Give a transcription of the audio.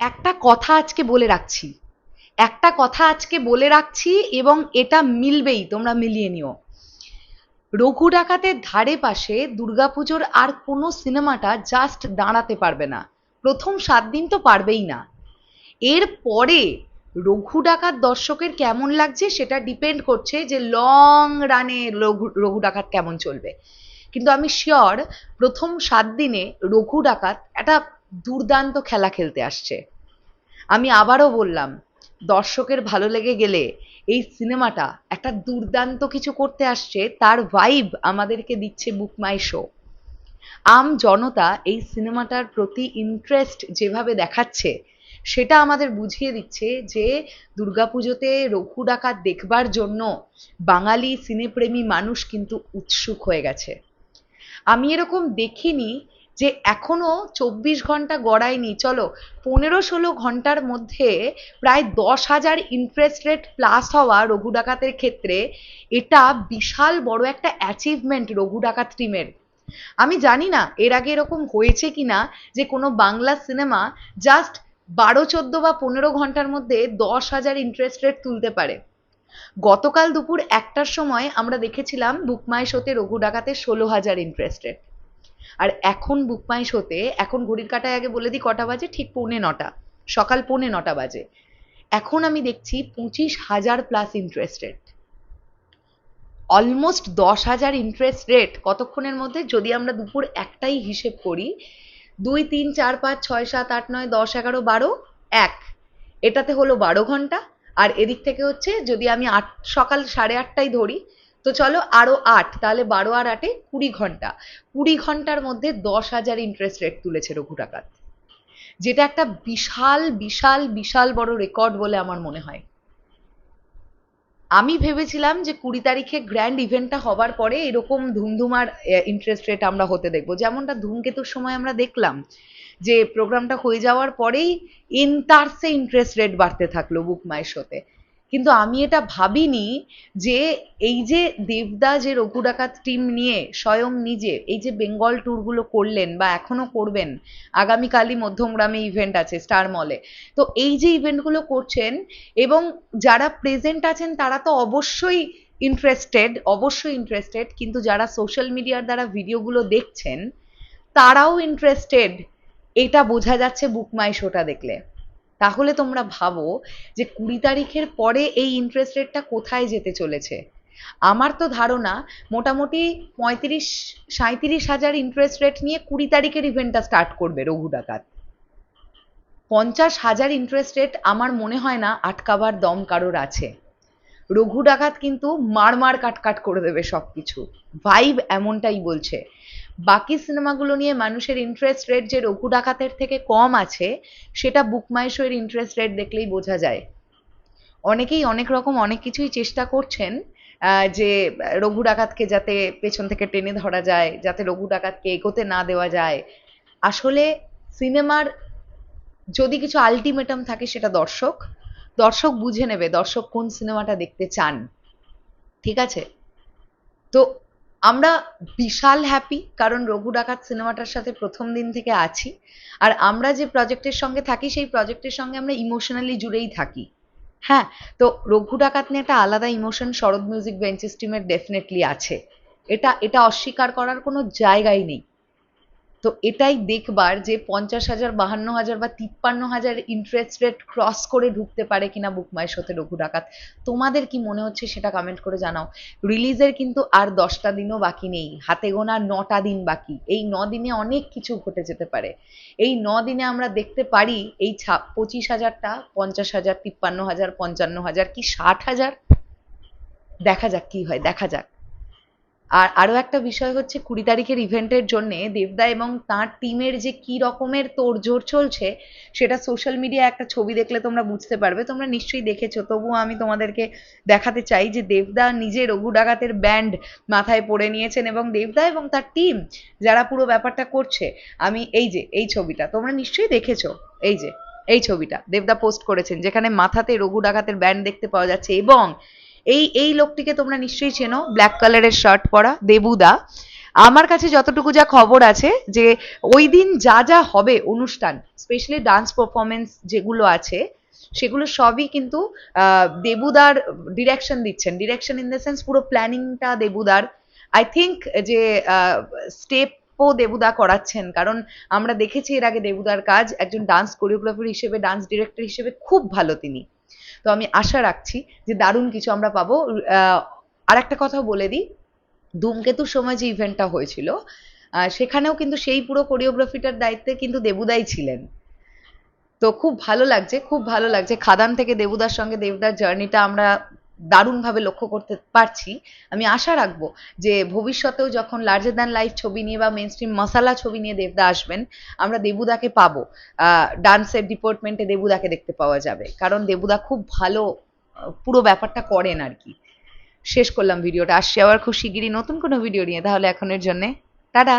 একটা কথা আজকে বলে রাখছি। একটা কথা আজকে বলে রাখছি এবং এটা মিলবেই, তোমরা মিলিয়ে নিও। রঘু ডাকাতের ধারে পাশে দুর্গাপুজোর আর কোনো সিনেমাটা জাস্ট দাঁড়াতে পারবে না। প্রথম সাত দিন তো পারবেই না। এর পরে রঘু ডাকাত দর্শকের কেমন লাগছে সেটা ডিপেন্ড করছে যে লং রানে রঘু রঘু ডাকাত কেমন চলবে। কিন্তু আমি শিওর প্রথম সাত দিনে রঘু ডাকাত একটা দুর্দান্ত খেলা খেলতে আসছে। আমি আবারও বললাম, দর্শকের ভালো লেগে গেলে এই সিনেমাটা একটা দুর্দান্ত কিছু করতে আসছে, তার ভাইব আমাদেরকে দিচ্ছে বুক মাই শো আম জনতা এই সিনেমাটার প্রতি ইন্টারেস্ট যেভাবে দেখাচ্ছে, সেটা আমাদের বুঝিয়ে দিচ্ছে যে দুর্গাপুজোতে রঘু ডাকাত দেখবার জন্য বাঙালি সিনেপ্রেমী মানুষ কিন্তু উৎসুক হয়ে গেছে। আমি এরকম দেখিনি যে এখনও চব্বিশ ঘণ্টা গড়ায়নি, চলো পনেরো ষোলো ঘণ্টার মধ্যে প্রায় দশ হাজার ইন্টারেস্ট রেট প্লাস হওয়া রঘু ডাকাতের ক্ষেত্রে এটা বিশাল বড় একটা অ্যাচিভমেন্ট রঘু ডাকাত টিমের আমি জানি না এর আগে এরকম হয়েছে কিনা যে কোনো বাংলা সিনেমা জাস্ট বারো, চোদ্দ বা পনেরো ঘণ্টার মধ্যে দশ হাজার ইন্টারেস্ট রেট তুলতে পারে। গতকাল দুপুর একটার সময় আমরা দেখেছিলাম বুকমাই শোতে রঘু ডাকাতে ষোলো হাজার ইন্টারেস্ট রেট আর এখন বুকমাই শোতে এখন ঘড়ির কাটায় আগে বলে দিই কটা বাজে? ঠিক পৌনে নটা। সকাল পৌনে নটা বাজে। এখন আমি দেখছি পঁচিশ হাজার প্লাস ইন্টারেস্ট রেট অলমোস্ট দশ হাজার ইন্টারেস্ট রেট কতক্ষণের মধ্যে? যদি আমরা দুপুর একটাই হিসেব করি, দুই, তিন, চার, পাঁচ, ছয়, সাত, আট, নয়, দশ, এগারো, বারো, এক। এটাতে হলো বারো ঘণ্টা। আর এদিক থেকে হচ্ছে যদি আমি আট, সকাল সাড়ে আটটায় ধরি তো চলো আরও আট, তাহলে বারো আর আটে কুড়ি ঘণ্টা। কুড়ি ঘণ্টার মধ্যে দশ হাজার ইন্টারেস্ট রেট তুলেছে রঘু ডাকাত যেটা একটা বিশাল বিশাল বিশাল বড় রেকর্ড বলে আমার মনে হয়। আমি ভেবেছিলাম যে কুড়ি তারিখে গ্র্যান্ড ইভেন্টটা হবার পরে এরকম ধুমধুমার ইন্টারেস্ট রেট আমরা হতে দেখব। যেমনটা ধূমকেতুর সময় আমরা দেখলাম যে প্রোগ্রামটা হয়ে যাওয়ার পরেই ইন্টারসে ইন্টারেস্ট রেট বাড়তে থাকল বুক মায়ের শোতে কিন্তু আমি এটা ভাবিনি যে এই যে দেবদা, যে রঘু ডাকাত টিম নিয়ে স্বয়ং নিজে এই যে বেঙ্গল ট্যুরগুলো করলেন বা এখনও করবেন, আগামীকালই মধ্যমগ্রামে ইভেন্ট আছে স্টার মলে তো এই যে ইভেন্টগুলো করছেন এবং যারা প্রেজেন্ট আছেন তারা তো অবশ্যই ইন্টারেস্টেড অবশ্যই ইন্টারেস্টেড কিন্তু যারা সোশ্যাল মিডিয়ার দ্বারা ভিডিওগুলো দেখছেন, তারাও ইন্টারেস্টেড এটা বোঝা যাচ্ছে বুকমাই শোটা দেখলে। তাহলে তোমরা ভাবো যে কুড়ি তারিখের পরে এই ইন্টারেস্ট রেটটা কোথায় যেতে চলেছে। আমার তো ধারণা মোটামুটি পঁয়ত্রিশ সাঁত্রিশ হাজার ইন্টারেস্ট রেট নিয়ে কুড়ি তারিখের ইভেন্টটা স্টার্ট করবে রঘু ডাকাত। পঞ্চাশ হাজার ইন্টারেস্ট রেট আমার মনে হয় না আটকাবার দম কারোর আছে। রঘু ডাকাত কিন্তু মার মার কাট কাট করে দেবে সবকিছু। ভাইব এমনটাই বলছে। বাকি সিনেমাগুলো নিয়ে মানুষের ইন্টারেস্ট রেট যে রঘু ডাকাতের থেকে কম আছে, সেটা বুকমাইশোয়ের ইন্টারেস্ট রেট দেখলেই বোঝা যায়। অনেকেই অনেক রকম অনেক কিছুই চেষ্টা করছেন যে রঘু ডাকাতকে যাতে পেছন থেকে টেনে ধরা যায়, যাতে রঘু ডাকাতকে এগোতে না দেওয়া যায়। আসলে সিনেমার যদি কিছু আলটিমেটাম থাকে সেটা দর্শক দর্শক বুঝে নেবে, দর্শক কোন সিনেমাটা দেখতে চান। ঠিক আছে? তো আমরা বিশাল হ্যাপি কারণ রঘু ডাকাত সিনেমাটার সাথে প্রথম দিন থেকে আছি। আর আমরা যে প্রজেক্টের সঙ্গে থাকি, সেই প্রজেক্টের সঙ্গে আমরা ইমোশনালি জুড়েই থাকি। হ্যাঁ তো রঘু ডাকাত নিয়ে একটা আলাদা ইমোশন শরৎ মিউজিক বেঞ্চেস টিমের ডেফিনেটলি আছে। এটা এটা অস্বীকার করার কোনো জায়গাই নেই। তো এটাই দেখবার যে পঞ্চাশ হাজার, বাহান্ন হাজার বা তিপ্পান্ন হাজার ইন্টারেস্ট রেট ক্রস করে ঢুকতে পারে কিনা বুকমায়ের সাথে রঘু ডাকাত। তোমাদের কি মনে হচ্ছে সেটা কমেন্ট করে জানাও। রিলিজের কিন্তু আর দশটা দিনও বাকি নেই। হাতে গোনা নটা দিন বাকি। এই ন দিনে অনেক কিছু ঘটে যেতে পারে। এই ন দিনে আমরা দেখতে পারি এই ছাপ পঁচিশ হাজারটা, পঞ্চাশ হাজার, তিপ্পান্ন হাজার, পঞ্চান্ন হাজার, কি ষাট হাজার? দেখা যাক কি হয়, দেখা যাক। আর আরও একটা বিষয় হচ্ছে কুড়ি তারিখের ইভেন্টের জন্য দেবদা এবং তার টিমের যে কি রকমের তোড়জোড় চলছে, সেটা সোশ্যাল মিডিয়া একটা ছবি দেখলে তোমরা বুঝতে পারবে। তোমরা নিশ্চয়ই দেখেছ। তবুও আমি তোমাদেরকে দেখাতে চাই যে দেবদা নিজে রঘু ডাকাতের ব্যান্ড মাথায় পরে নিয়েছেন এবং দেবদা এবং তার টিম যারা পুরো ব্যাপারটা করছে, আমি এই যে, এই ছবিটা, তোমরা নিশ্চয়ই দেখেছ। এই যে, এই ছবিটা দেবদা পোস্ট করেছেন, যেখানে মাথাতে রঘু ডাকাতের ব্যান্ড দেখতে পাওয়া যাচ্ছে এবং এই এই লোকটিকে তোমরা নিশ্চয়ই চেনো। ব্ল্যাক কালারের শার্ট পরা দেবুদা। আমার কাছে যতটুকু যা খবর আছে যে, ওই দিন যা যা হবে অনুষ্ঠান স্পেশালি ডান্স পারফরমেন্স যেগুলো আছে, সেগুলো সবই কিন্তু দেবুদার ডিরেকশন দিচ্ছেন। ডিরেকশন ইন দ্য সেন্স পুরো প্ল্যানিংটা দেবুদার। আই থিঙ্ক যে স্টেপ ও দেবুদা করাচ্ছেন। কারণ আমরা দেখেছি এর আগে দেবুদার কাজ। একজন ডান্স কোরিওগ্রাফার হিসেবে ডান্স ডিরেক্টর হিসেবে খুব ভালো তিনি। তো আমি আশা রাখছি যে দারুণ কিছু আমরা পাবো। আর একটা কথা বলে দিই, ধূমকেতুর সময় যে ইভেন্টটা হয়েছিল সেখানেও কিন্তু সেই পুরো কোরিওগ্রাফিটার দায়িত্বে কিন্তু দেবুদাই ছিলেন। তো খুব ভালো লাগছে, খুব ভালো লাগছে। খাদান থেকে দেবুদার সঙ্গে দেবুদার জার্নিটা আমরা দারুণভাবে লক্ষ্য করতে পারছি। আমি আশা রাখব যে ভবিষ্যতেও যখন লার্জার দ্যান লাইফ ছবি নিয়ে বা মেন স্ট্রিম মশালা ছবি নিয়ে দেবদা আসবেন, আমরা দেবুদাকে পাবো। ডান্সের ডিপার্টমেন্টে দেবুদাকে দেখতে পাওয়া যাবে। কারণ দেবুদা খুব ভালো পুরো ব্যাপারটা করেন আর কি। শেষ করলাম ভিডিওটা। আসছে আবার খুব শিগগিরই নতুন কোনো ভিডিও নিয়ে। তাহলে এখনের জন্যে, টাটা!